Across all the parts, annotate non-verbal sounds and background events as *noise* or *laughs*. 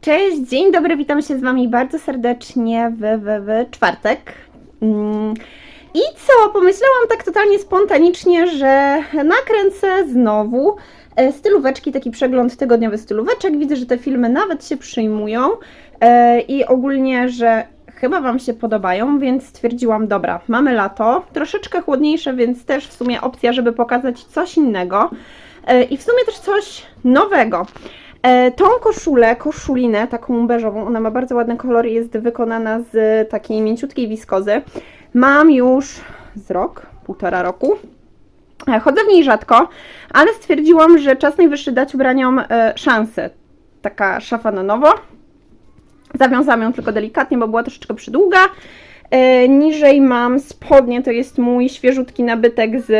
Cześć, dzień dobry, witam się z Wami bardzo serdecznie w, w, w czwartek. Mm, I co, pomyślałam tak totalnie spontanicznie, że nakręcę znowu e, stylóweczki, taki przegląd tygodniowy stylóweczek. Widzę, że te filmy nawet się przyjmują e, i ogólnie, że chyba Wam się podobają, więc stwierdziłam, dobra, mamy lato, troszeczkę chłodniejsze, więc też w sumie opcja, żeby pokazać coś innego e, i w sumie też coś nowego. E, Tą koszulę, koszulinę taką beżową, ona ma bardzo ładny kolor i jest wykonana z takiej mięciutkiej wiskozy. Mam już z rok, półtora roku. E, Chodzę w niej rzadko, ale stwierdziłam, że czas najwyższy dać ubraniom e, szansę. Taka szafa na nowo. Zawiązałam ją tylko delikatnie, bo była troszeczkę przydługa. Niżej mam spodnie, to jest mój świeżutki nabytek z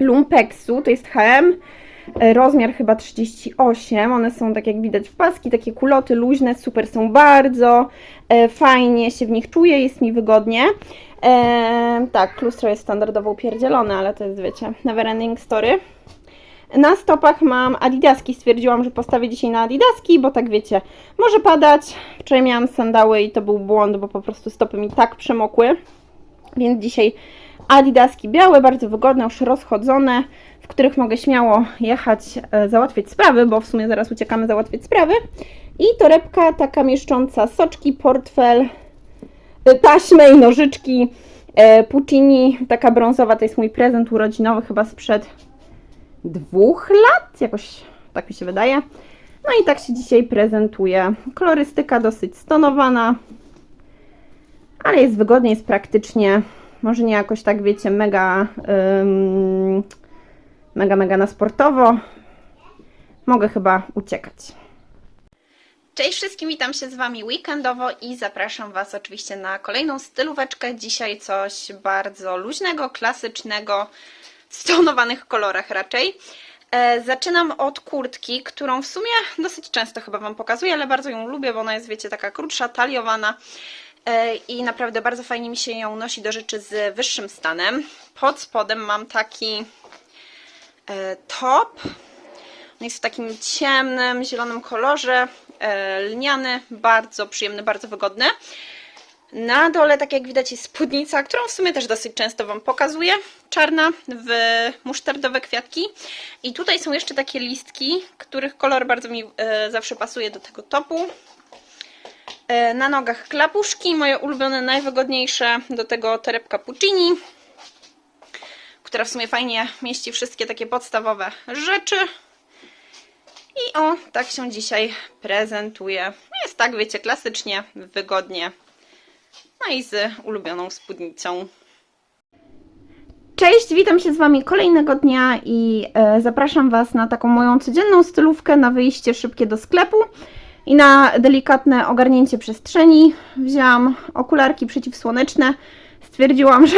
Lumpeksu, to jest H&M. E, Rozmiar chyba 38. One są, tak jak widać, w paski, takie kuloty luźne, super są bardzo. E, fajnie się w nich czuję, jest mi wygodnie. E, tak, lustro jest standardowo upierdzielone, ale to jest, wiecie, never ending story. Na stopach mam adidaski. Stwierdziłam, że postawię dzisiaj na adidaski, bo tak wiecie, może padać. Wczoraj miałam sandały i to był błąd, bo po prostu stopy mi tak przemokły. Więc dzisiaj adidaski białe, bardzo wygodne, już rozchodzone, w których mogę śmiało jechać, e, załatwiać sprawy, bo w sumie zaraz uciekamy załatwiać sprawy. I torebka taka mieszcząca soczki, portfel, e, taśmę i nożyczki. E, Puccini, taka brązowa, to jest mój prezent urodzinowy chyba sprzed dwóch lat, jakoś tak mi się wydaje. No i tak się dzisiaj prezentuje. Kolorystyka dosyć stonowana, ale jest wygodnie, jest praktycznie. Może nie jakoś tak, wiecie, mega, mega, mega na sportowo. Mogę chyba uciekać. Cześć wszystkim, witam się z Wami weekendowo i zapraszam Was oczywiście na kolejną stylóweczkę. Dzisiaj coś bardzo luźnego, klasycznego, w stonowanych kolorach raczej. E, Zaczynam od kurtki, którą w sumie dosyć często chyba Wam pokazuję, ale bardzo ją lubię, bo ona jest, wiecie, taka krótsza, taliowana i naprawdę bardzo fajnie mi się ją nosi do rzeczy z wyższym stanem. Pod spodem mam taki e, top. On jest w takim ciemnym, zielonym kolorze, e, lniany, bardzo przyjemny, bardzo wygodny. Na dole, tak jak widać, jest spódnica, którą w sumie też dosyć często Wam pokazuję. Czarna w musztardowe kwiatki. I tutaj są jeszcze takie listki, których kolor bardzo mi e, zawsze pasuje do tego topu. E, na nogach klapuszki, moje ulubione, najwygodniejsze, do tego torebka Puccini, która w sumie fajnie mieści wszystkie takie podstawowe rzeczy. I o, tak się dzisiaj prezentuje. Jest tak, wiecie, klasycznie, wygodnie. No i z ulubioną spódnicą. Cześć, witam się z Wami kolejnego dnia i e, zapraszam Was na taką moją codzienną stylówkę, na wyjście szybkie do sklepu i na delikatne ogarnięcie przestrzeni. Wzięłam okularki przeciwsłoneczne. Stwierdziłam, że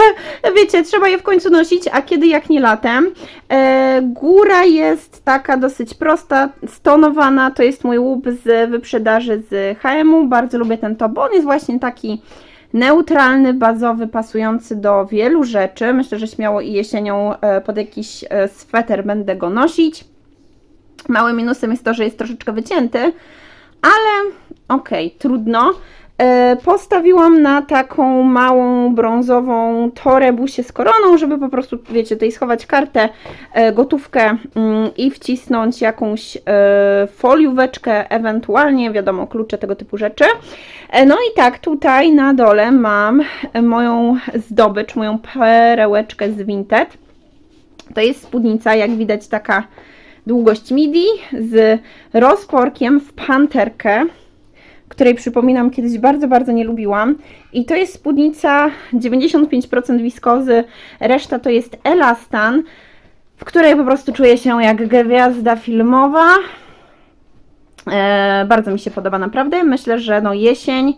wiecie, trzeba je w końcu nosić, a kiedy jak nie latem. E, góra jest taka dosyć prosta, stonowana. To jest mój łup z wyprzedaży z HM-u. Bardzo lubię ten top, on jest właśnie taki neutralny, bazowy, pasujący do wielu rzeczy. Myślę, że śmiało i jesienią e, pod jakiś e, sweter będę go nosić. Małym minusem jest to, że jest troszeczkę wycięty, ale okej, okay, trudno. E, Postawiłam na taką małą brązową torebusię z koroną, żeby po prostu, wiecie, tutaj schować kartę, e, gotówkę mm, i wcisnąć jakąś e, folióweczkę, ewentualnie, wiadomo, klucze, tego typu rzeczy. No i tak, tutaj na dole mam moją zdobycz, moją perełeczkę z Vinted. To jest spódnica, jak widać, taka długość midi z rozporkiem w panterkę której przypominam kiedyś bardzo, bardzo nie lubiłam. I to jest spódnica 95% wiskozy, reszta to jest elastan, w której po prostu czuję się jak gwiazda filmowa. E, bardzo mi się podoba naprawdę. Myślę, że no jesień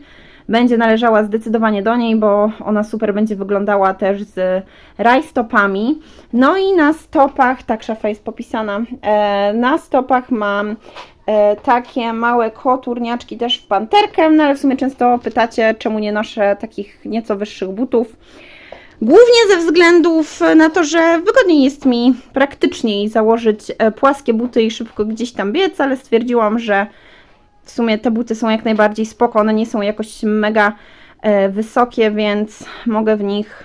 będzie należała zdecydowanie do niej, bo ona super będzie wyglądała też z rajstopami. No i na stopach, tak szafa jest popisana, e, na stopach mam e, takie małe koturniaczki też w panterkę, no ale w sumie często pytacie, czemu nie noszę takich nieco wyższych butów. Głównie ze względów na to, że wygodniej jest mi praktyczniej założyć e, płaskie buty i szybko gdzieś tam biec, ale stwierdziłam, że w sumie te buty są jak najbardziej spoko, one nie są jakoś mega e, wysokie, więc mogę w nich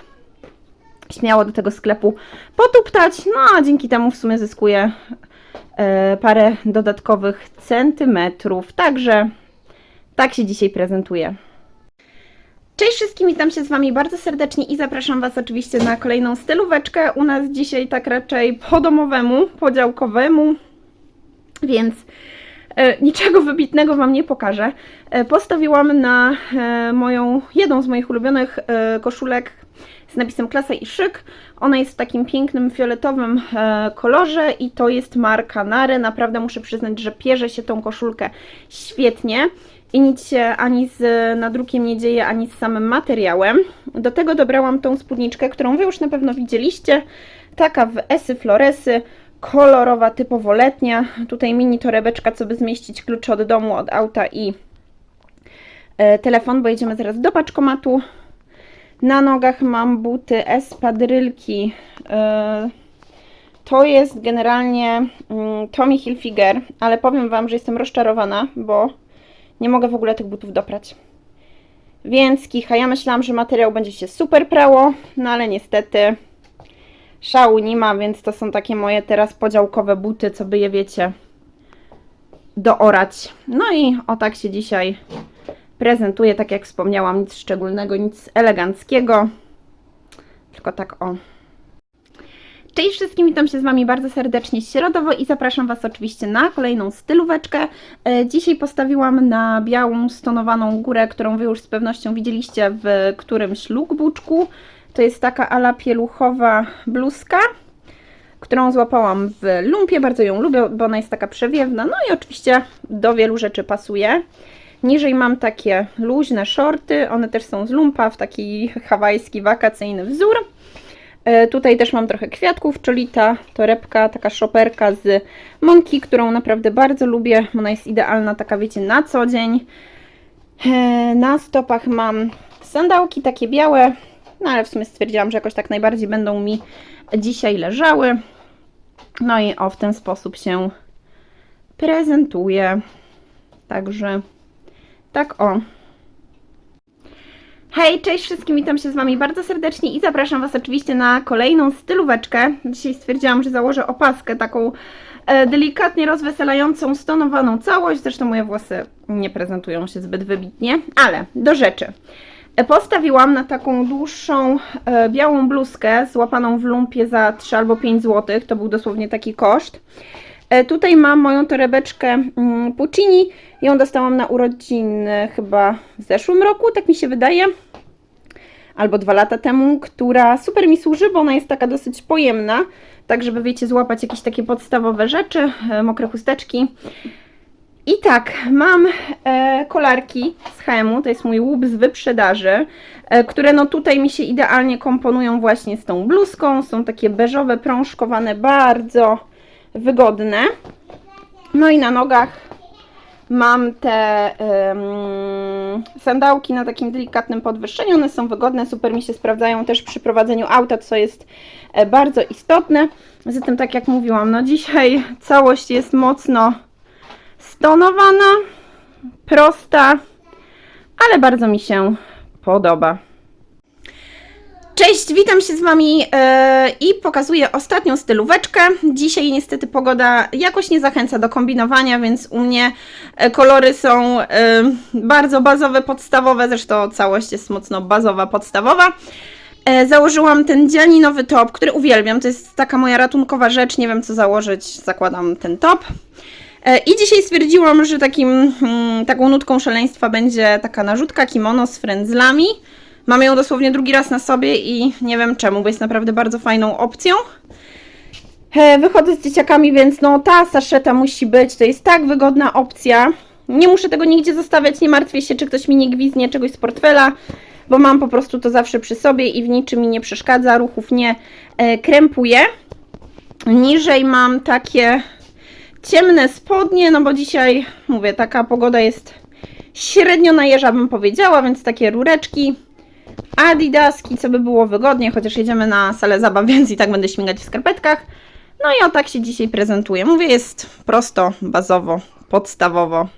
śmiało do tego sklepu potuptać, no a dzięki temu w sumie zyskuję e, parę dodatkowych centymetrów, także tak się dzisiaj prezentuje. Cześć wszystkim, witam się z Wami bardzo serdecznie i zapraszam Was oczywiście na kolejną stylóweczkę. U nas dzisiaj tak raczej po domowemu, podziałkowemu, więc niczego wybitnego Wam nie pokażę. E, postawiłam na e, moją, jedną z moich ulubionych e, koszulek z napisem Klasa i Szyk. Ona jest w takim pięknym fioletowym e, kolorze i to jest marka Nare. Naprawdę muszę przyznać, że pierze się tą koszulkę świetnie i nic się ani z nadrukiem nie dzieje, ani z samym materiałem. Do tego dobrałam tą spódniczkę, którą Wy już na pewno widzieliście. Taka w esy floresy, kolorowa, typowo letnia. Tutaj mini torebeczka, co by zmieścić klucze od domu, od auta i e, telefon, bo jedziemy zaraz do paczkomatu. Na nogach mam buty espadrylki. E, to jest generalnie mm, Tommy Hilfiger, ale powiem Wam, że jestem rozczarowana, bo nie mogę w ogóle tych butów doprać. Więc kicha, ja myślałam, że materiał będzie się super prało, no ale niestety szału nie ma, więc to są takie moje teraz podziałkowe buty, co by je wiecie doorać. No i o tak się dzisiaj prezentuje, tak jak wspomniałam, nic szczególnego, nic eleganckiego, tylko tak o. Cześć wszystkim, witam się z Wami bardzo serdecznie środowo i zapraszam Was oczywiście na kolejną stylóweczkę. E, Dzisiaj postawiłam na białą stonowaną górę, którą Wy już z pewnością widzieliście w którymś lookbooku. To jest taka ala pieluchowa bluzka, którą złapałam w lumpie, bardzo ją lubię, bo ona jest taka przewiewna, no i oczywiście do wielu rzeczy pasuje. Niżej mam takie luźne shorty, one też są z lumpa, w taki hawajski, wakacyjny wzór. E, Tutaj też mam trochę kwiatków, czyli ta torebka, taka szoperka z Monki, którą naprawdę bardzo lubię. Ona jest idealna, taka wiecie, na co dzień. E, Na stopach mam sandałki takie białe, no ale w sumie stwierdziłam, że jakoś tak najbardziej będą mi dzisiaj leżały. No i o, w ten sposób się prezentuje. Także tak o. Hej, cześć wszystkim, witam się z Wami bardzo serdecznie i zapraszam Was oczywiście na kolejną stylóweczkę. Dzisiaj stwierdziłam, że założę opaskę taką e, delikatnie rozweselającą, stonowaną całość. Zresztą moje włosy nie prezentują się zbyt wybitnie, ale do rzeczy. E, Postawiłam na taką dłuższą e, białą bluzkę złapaną w lumpie za 3 albo 5 zł. To był dosłownie taki koszt. E, Tutaj mam moją torebeczkę mm, Puccini. Ją dostałam na urodziny chyba w zeszłym roku, tak mi się wydaje. Albo dwa lata temu, która super mi służy, bo ona jest taka dosyć pojemna. Tak, żeby wiecie, złapać jakieś takie podstawowe rzeczy, e, mokre chusteczki. I tak, mam e, kolarki z HM-u, to jest mój łup z wyprzedaży, e, które no tutaj mi się idealnie komponują właśnie z tą bluzką. Są takie beżowe, prążkowane, bardzo wygodne. No i na nogach mam te sandałki na takim delikatnym podwyższeniu. One są wygodne, super mi się sprawdzają też przy prowadzeniu auta, co jest e, bardzo istotne. Zatem tak jak mówiłam, no dzisiaj całość jest mocno stonowana, prosta, ale bardzo mi się podoba. Cześć, witam się z Wami e, i pokazuję ostatnią stylóweczkę. Dzisiaj niestety pogoda jakoś nie zachęca do kombinowania, więc u mnie e, kolory są e, bardzo bazowe, podstawowe, zresztą całość jest mocno bazowa, podstawowa. Założyłam ten dzianinowy top, który uwielbiam, to jest taka moja ratunkowa rzecz, nie wiem co założyć, zakładam ten top. E, I dzisiaj stwierdziłam, że takim, mm, taką nutką szaleństwa będzie taka narzutka kimono z frędzlami. Mam ją dosłownie drugi raz na sobie i nie wiem czemu, bo jest naprawdę bardzo fajną opcją. E, Wychodzę z dzieciakami, więc no ta saszeta musi być. To jest tak wygodna opcja. Nie muszę tego nigdzie zostawiać, nie martwię się, czy ktoś mi nie gwiznie czegoś z portfela, bo mam po prostu to zawsze przy sobie i w niczym mi nie przeszkadza, ruchów nie e, krępuje. Niżej mam takie ciemne spodnie, no bo dzisiaj, mówię, taka pogoda jest średnio na jeża, bym powiedziała, więc takie rureczki. Adidaski, co by było wygodnie, chociaż jedziemy na salę zabaw, *laughs* więc i tak będę śmigać w skarpetkach. No i o tak się dzisiaj prezentuje. Mówię, jest prosto, bazowo, podstawowo.